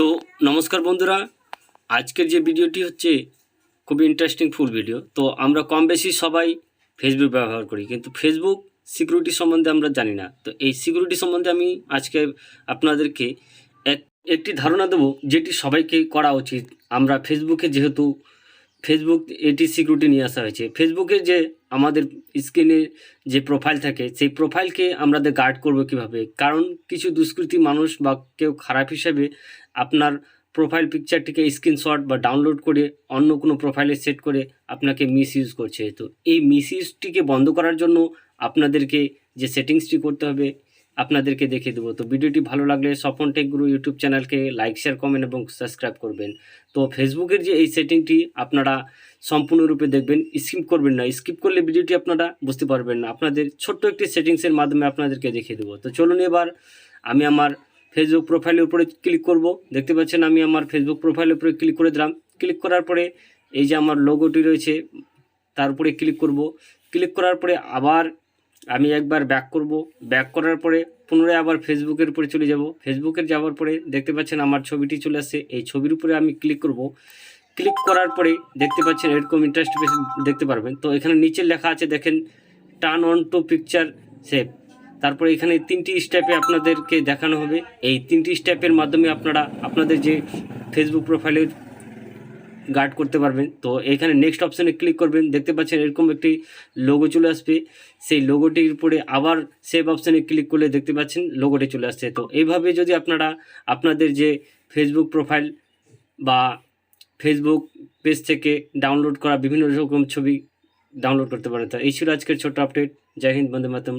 তো নমস্কার বন্ধুরা, আজকের যে ভিডিওটি হচ্ছে খুবই ইন্টারেস্টিং ফুল ভিডিও তো আমরা কম বেশি সবাই ফেসবুক ব্যবহার করি, কিন্তু ফেসবুক সিকিউরিটি সম্বন্ধে আমরা জানি না। তো এই সিকিউরিটি সম্বন্ধে আমি আজকে আপনাদেরকে এক, একটি ধারণা দেবো, যেটি সবাইকে করা উচিত। আমরা ফেসবুকে যেহেতু ফেসবুক এটি সিকিউরিটি নিয়ে আসা হয়েছে। ফেসবুকে যে আমাদের স্ক্রিনে যে প্রোফাইল থাকে, সেই প্রোফাইলকে আমাদের গার্ড করব কীভাবে? কারণ কিছু দুষ্কৃতী মানুষ বা কেউ খারাপ হিসাবে আপনার প্রোফাইল পিকচারটিকে স্ক্রিনশট বা ডাউনলোড করে অন্য কোনো প্রোফাইলে সেট করে আপনাকে মিস ইউজ করছে। তো এই মিস ইউজটিকে বন্ধ করার জন্য আপনাদেরকে যে সেটিংসটি করতে হবে আপনাদেরকে দেখিয়ে দেবো। তো ভিডিওটি ভালো লাগলে স্বপন টেক গুরু ইউটিউব চ্যানেলকে লাইক, শেয়ার, কমেন্ট এবং সাবস্ক্রাইব করবেন। তো ফেসবুকের যে এই সেটিংটি আপনারা সম্পূর্ণরূপে দেখবেন, স্কিপ করবেন না। স্কিপ করলে ভিডিওটি আপনারা বুঝতে পারবেন না। আপনাদের ছোট্ট একটি সেটিংসের মাধ্যমে আপনাদেরকে দেখিয়ে দেবো। তো চলুন এবার আমি আমার ফেসবুক প্রোফাইলের উপরে ক্লিক করব। দেখতে পাচ্ছেন আমি আমার ফেসবুক প্রোফাইলের উপরে ক্লিক করে দিলাম। ক্লিক করার পরে এই যে আমার লোগোটি রয়েছে, তার উপরে ক্লিক করব। ক্লিক করার পরে আবার আমি একবার ব্যাক করব। ব্যাক করার পরে পুনরায় আবার ফেসবুকের উপরে চলে যাব। ফেসবুকের যাওয়ার পরে দেখতে পাচ্ছেন আমার ছবিটি চলে আসছে। এই ছবির উপরে আমি ক্লিক করব। ক্লিক করার পরে দেখতে পাচ্ছেন এরকম ইন্টারেস্ট দেখতে পারবেন। তো এখানে নিচে লেখা আছে, দেখেন turn on to picture save তারপরে এখানে তিনটি স্টেপে আপনাদেরকে দেখানো হবে। এই তিনটি স্টেপের মাধ্যমে আপনারা, আপনাদের যে ফেসবুক প্রোফাইলের গার্ড করতে পারবেন। তো এখানে নেক্সট অপশানে ক্লিক করবেন। দেখতে পাচ্ছেন এরকম একটি লোগো চলে আসবে। সেই লোগোটির উপরে আবার সেভ অপশানে ক্লিক করলে দেখতে পাচ্ছেন লোগোটি চলে আসছে। তো এইভাবে যদি আপনারা আপনাদের যে ফেসবুক প্রোফাইল বা ফেসবুক পেজ থেকে ডাউনলোড করা বিভিন্ন রকম ছবি ডাউনলোড করতে পারেন। তো এই ছিল আজকের ছোট্ট আপডেট জয় হিন্দ, বন্দে মাতরম।